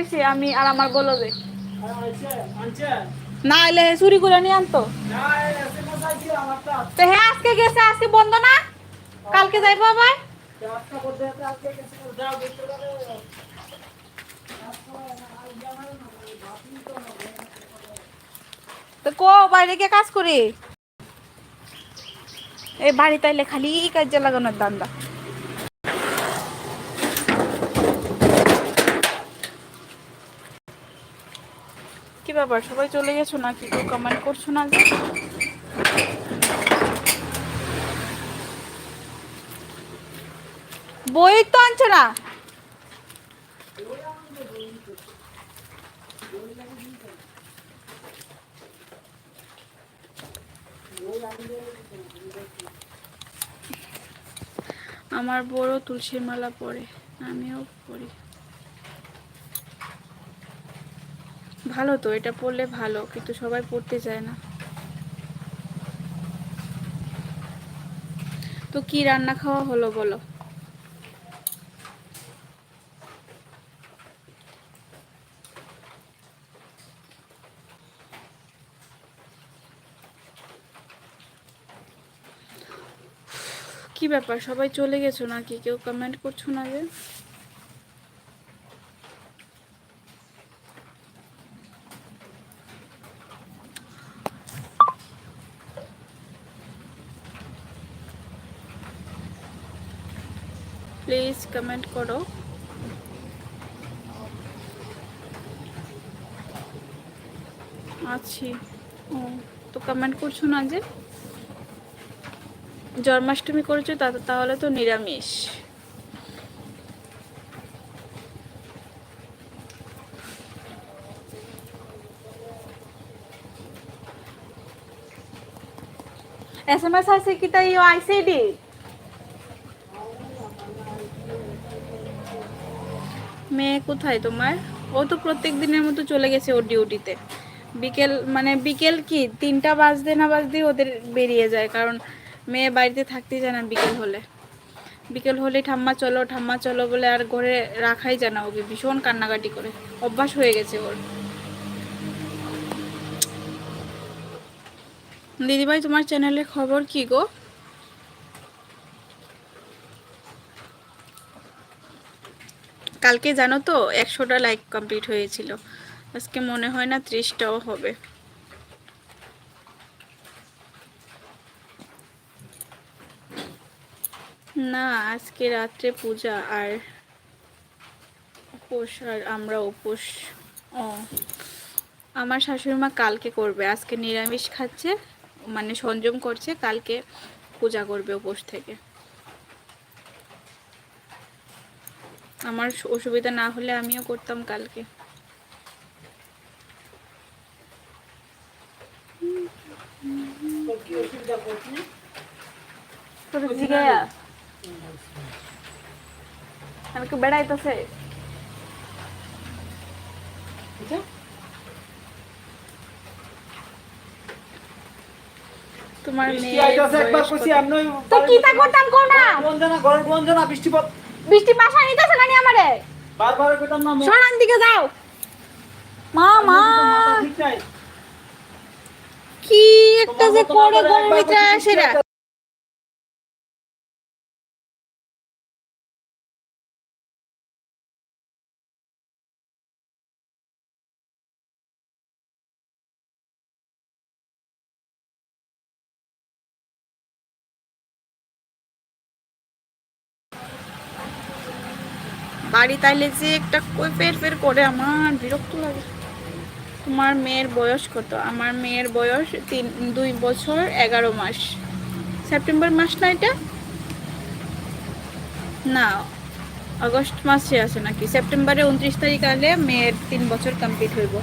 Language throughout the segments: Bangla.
দিছি আমি আর আমার আনছে না, এলে চুরি করে নিয়ে আনতো। তো হ্যাঁ আজকে গেছে, আজকে বন্ধ না? কালকে যাইবো আবার? কাজ করি। এই বাড়িতে খালি কাজে লাগানোর দান্দা কি ব্যাপার? সবাই চলে গেছো নাকি? কেউ কমেন্ট করছ না? যে বই তো আনছো না? আমার বড় তুলসীর মালা পরে, আমিও পরি। ভালো তো, এটা পড়লে ভালো, কিন্তু সবাই পড়তে চায় না। তো কি রান্না খাওয়া হলো বলো? কি ব্যাপার, সবাই চলে গেছো নাকি? কেউ কমেন্ট করছ না যে? প্লিজ কমেন্ট করো আছি ও তো কমেন্ট করছ না যে জন্মাষ্টমী করেছ তাহলে তো নিরামিষ এস এম এস আছে কি তাই আইসিডি মেয়ে কোথায় তোমার? ও তো প্রত্যেক দিনের মতো চলে গেছে ওর ডিউটিতে বিকেল মানে বিকেল কি? তিনটা বাজতে না বাজতে ওদের বেরিয়ে যায়, কারণ মেয়ে বাড়িতে থাকতে যায় না বিকেল হলে। বিকেল হলে ঠাম্মা চলো ঠাম্মা চলো বলে আর ঘরে রাখাই যায় না ওকে, ভীষণ কান্নাকাটি করে। অভ্যাস হয়ে গেছে ওর। দিদিভাই, তোমার চ্যানেলের খবর কি গো? কালকে জানো তো, একশোটা লাইক কমপ্লিট হয়েছিল। আজকে মনে হয় না ত্রিশটাও হবে। না, আজকে রাত্রে পূজা আর উপোস আর আমরা উপোস। ও, আমার শাশুড়ি মা কালকে করবে। আজকে নিরামিষ খাচ্ছে মানে সংযম করছে, কালকে পূজা করবে উপোস থেকে। আমার অসুবিধা না হলে আমিও করতাম কালকে। আমি বেড়াইতেছে? তোমার বৃষ্টি মেয়ে আইতাছে একবার কইছি কত? তো কি তা করতাম কো না? গঞ্জনা ঘরের গঞ্জনা বৃষ্টি বাসা নিতেছে না নি আমারে? বারবার কইতাম না সরান দিকে যাও। মা মা। কি একটা যে করে গরম ভিতরে আসে না। বাড়ি, তাইলে যে একটা কই ফের ফের করে, আমার বিরক্ত লাগে। তোমার মেয়ের বয়স কত? আমার মেয়ের বয়স তিন, দুই বছর, এগারো মাস। সেপ্টেম্বর মাস না এটা? না, আগস্ট মাসে আছে নাকি? সেপ্টেম্বরে উনত্রিশ তারিখ আলে মেয়ের তিন বছর কমপ্লিট হইব।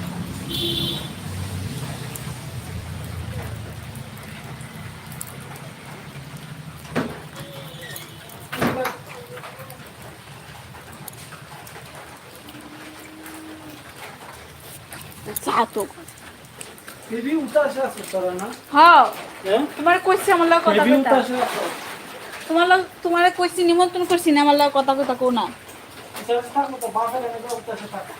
চা তো হেভি উতাসে আছে তোরা না? হ্যাঁ। তোমার কইছি আমার লগে কথা কথা তোমার লগে তোমার কইছি নিমন্ত্রণ করছি না আমার লগে কথা কথা কো না।